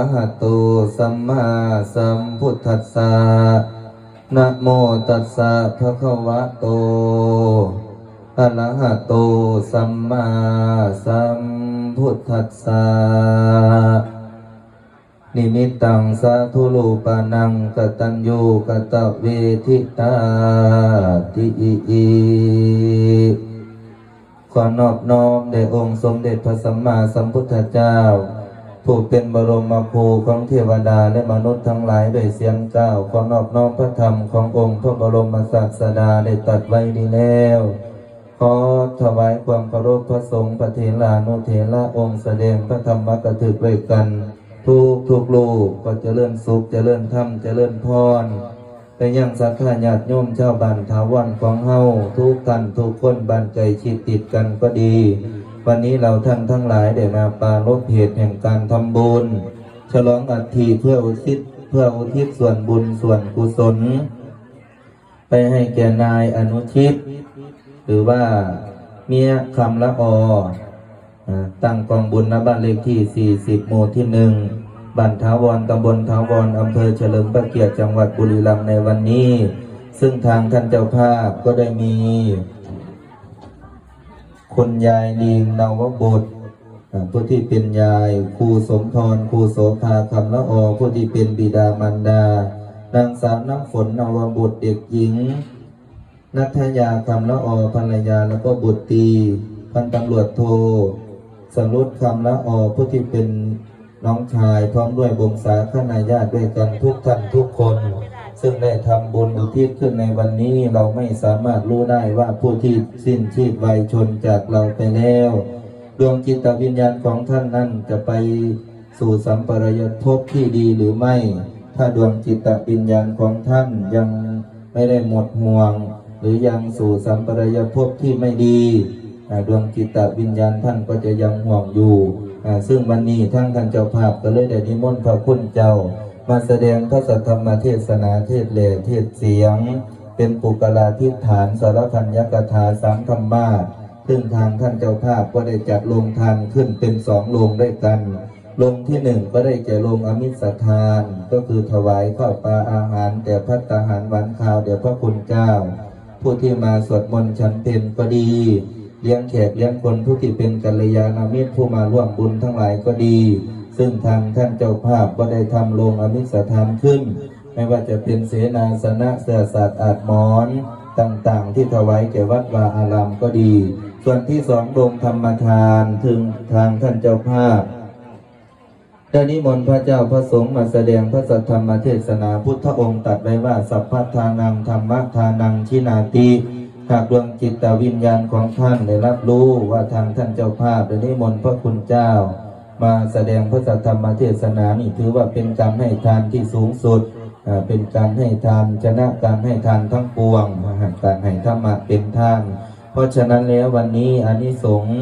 อะหะโตสัมมาสัมพุทธัสสะนะโมตัสสะภะคะวะโตอะระหะโตสัมมาสัมพุทธัสสะนิมิตตังสาธุลูปานังกตัญญูกตเวทิตาติอิขอนอบน้อมแด่องค์สมเด็จพระสัมมาสัมพุทธเจ้า ผู้เป็นบรมครูของเทวดาและมนุษย์ทั้งหลายด้วยเสียงเก้าวขอนอบน้อมพระธรรมขององค์พระบรมศาสดาได้ตัดไว้ดีแล้ว ขอถวายความเคารพพระสงฆ์พระเถรานุเถระองค์แสดงพระธรรมกถึกด้วยกัน ทุกทุกลูกก็จเจริญสุขจเจริญธรรมเจริญพรไปยังสัทธาญาติโยมชาวบ้านทาวันของเฮาทุกท่านทุกคนบ้านใจชิดติดกันก็ดี วันนี้เราท่านทั้งหลายได้มาปรารบเหตุแห่งการทำบุญ ฉลองอัฐิเพื่ออุทิศเพื่ออุทิศส่วนบุญส่วนกุศล ไปให้แก่นายอนุชิต หรือว่าเมียคำละออตั้งกองบุญณบ้านเลขที่ 40 หมู่ที่หนึ่งบ้านท้าวรตำบลท้าวรอำเภอเฉลิมพระเกียรติจังหวัดบุรีรัมย์ในวันนี้ ซึ่งทางท่านเจ้าภาพก็ได้มี คุณยายลีงนาวบุตรผู้ที่เป็นยายครูสมพรครูโสภาคำละอผู้ที่เป็นบิดามารดานางสาวน้ำฝนนาวบุตรเด็กหญิง นัทยาคำละอภรรยาแล้วก็บุตรตีพันตำรวจโทสรุปคำละอผู้ที่เป็นน้องชายพร้อมด้วยบงสาขนายาติด้วยกันทุกท่านทุกคน ซึ่งได้ทำบุญอุทิศขึ้นในวันนี้เราไม่สามารถรู้ได้ว่าผู้ที่สิ้นชีพวัยชนจากเราไปแล้ว ดวงจิตวิญญาณของท่านนั้นจะไปสู่สัมปรายภพที่ดีหรือไม่ ถ้าดวงจิตวิญญาณของท่านยังไม่ได้หมดห่วง หรือยังสู่สัมปรายภพที่ไม่ดีดวงจิตวิญญาณท่านก็จะยังห่วงอยู่ ซึ่งวันนี้ทั้งท่านเจ้าภาพก็เลยได้นิมนต์พระคุณเจ้า มาแสดงพระสัทธรรมเทศนาเทศเลเทศเสียง เป็นปุกลาธิฐานสารพันยกถาสามธรรมาสซึ่งทางท่านเจ้าภาพก็ได้จัดโรงทานขึ้นเป็นสองโรงด้วยกันโรงที่หนึ่งก็ได้แก่โรงอมิสทาน ก็คือถวายข้าวปลาอาหารแต่พัตหารหวานข้าวเดี๋ยวพระคุณเจ้า ผู้ที่มาสวดมนต์ฉันเพลก็ดี เลี้ยงแขกเลี้ยงคนผู้ที่เป็นกัลยาณมิตรผู้มาร่วมบุญทั้งหลายก็ดี ซึ่งทางท่านเจ้าภาพก็ได้ทำโรงอมิสทานขึ้น ไม่ว่าจะเป็นเสนาสนะเสือสัตว์อาจหมอนต่างๆ ที่ถวายแก่วัดวาอารามก็ดี ส่วนที่สองโรงธรรมทานถึงทางท่านเจ้าภาพได้นิมนต์พระเจ้าพระสงฆ์มาแสดงพระสัทธรรมเทศนาพุทธองค์ตัดไว้ว่าสัพพทานังธรรมทานังชินาติหากดวงจิตวิญญาณของท่านได้รับรู้ว่าทางท่านเจ้าภาพได้นิมนต์พระคุณเจ้า มาแสดงพระสัทธรรมเทศนานี่ถือว่าเป็นการให้ทานที่สูงสุด เป็นการให้ทานชนะการให้ทานทั้งปวงการให้ธรรมะเป็นทาน เพราะฉะนั้นแล้ววันนี้อานิสงส์